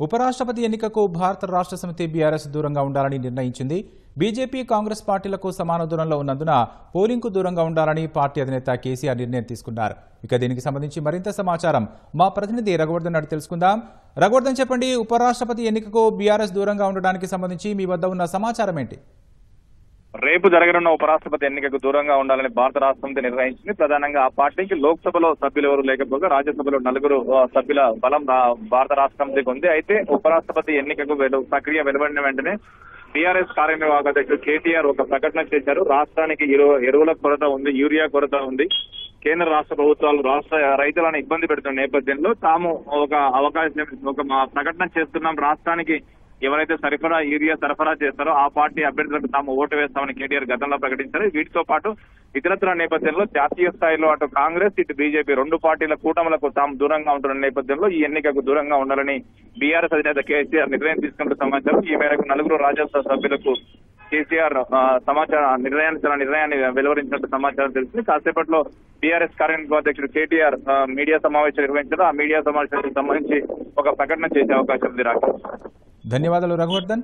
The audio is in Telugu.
ఉపరాష్ట్రపతి ఎన్నికకు భారత రాష్ట్ర సమితి బీఆర్ఎస్ దూరంగా ఉండాలని నిర్ణయించింది. బీజేపీ కాంగ్రెస్ పార్టీలకు సమాన దూరంలో ఉన్నందున పోలింగ్కు దూరంగా ఉండాలని పార్టీ అధినేత కేసీఆర్ నిర్ణయం తీసుకున్నారు. ఇక దీనికి సంబంధించి మరింత సమాచారం మా ప్రతినిధి రఘువర్ధన్ అడిగి తెలుసుకుందాం. రఘువర్ధన్ చెప్పండి ఉపరాష్ట్రపతి ఎన్నికకు బీఆర్ఎస్ దూరంగా ఉండడానికి సంబంధించి మీ వద్ద ఉన్న సమాచారం ఏంటి? రేపు జరగనున్న ఉపరాష్ట్రపతి ఎన్నికకు దూరంగా ఉండాలని భారత రాష్ట్రపతి నిర్ణయించింది. ప్రధానంగా ఆ పార్టీకి లోక్సభలో సభ్యులు ఎవరు లేకపోగా రాజ్యసభలో నలుగురు సభ్యుల బలం భారత రాష్ట్రపతికి ఉంది. అయితే ఉపరాష్ట్రపతి ఎన్నికకు వెలు- ప్రక్రియ వెలువడిన వెంటనే టీఆర్ఎస్ కార్యనిర్వాహక అధ్యక్షుడు కేటీఆర్ ఒక ప్రకటన చేశారు. రాష్ట్రానికి ఎరువు- ఎరువుల కొరత ఉంది యూరియా కొరత ఉంది. కేంద్ర రాష్ట్ర ప్రభుత్వాలు రాష్ట్ర రైతులను ఇబ్బంది పెడుతున్న నేపథ్యంలో తాము ఒక అవకాశం ఒక మా ప్రకటన చేస్తున్నాం. రాష్ట్రానికి ఎవరైతే సరఫరా యూరియా సరఫరా చేస్తారో ఆ పార్టీ అభ్యర్థులకు తాము ఓటు వేస్తామని కేటీఆర్ గతంలో ప్రకటించారు. వీటితో పాటు ఇతరత్ర నేపథ్యంలో జాతీయ స్థాయిలో అటు కాంగ్రెస్ ఇటు బీజేపీ రెండు పార్టీల కూటములకు తాము దూరంగా ఉంటున్న నేపథ్యంలో ఈ ఎన్నికకు దూరంగా ఉండాలని బీఆర్ఎస్ అధినేత కేసీఆర్ నిర్ణయం తీసుకున్న సమాచారం ఈ మేరకు నలుగురు రాజ్యసభ సభ్యులకు కేసీఆర్ సమాచారం నిర్ణయాన్ని తన నిర్ణయాన్ని వెలువరించినట్టు సమాచారం తెలిసింది కాసేపట్లో బీఆర్ఎస్ కార్యనిర్వాహక అధ్యక్షుడు కేటీఆర్ మీడియా సమావేశం నిర్వహించారు ఆ మీడియా సమావేశానికి సంబంధించి ఒక ప్రకటన చేసే అవకాశం ఉంది రాకేష్ ధన్యవాదాలు రఘువర్ధన్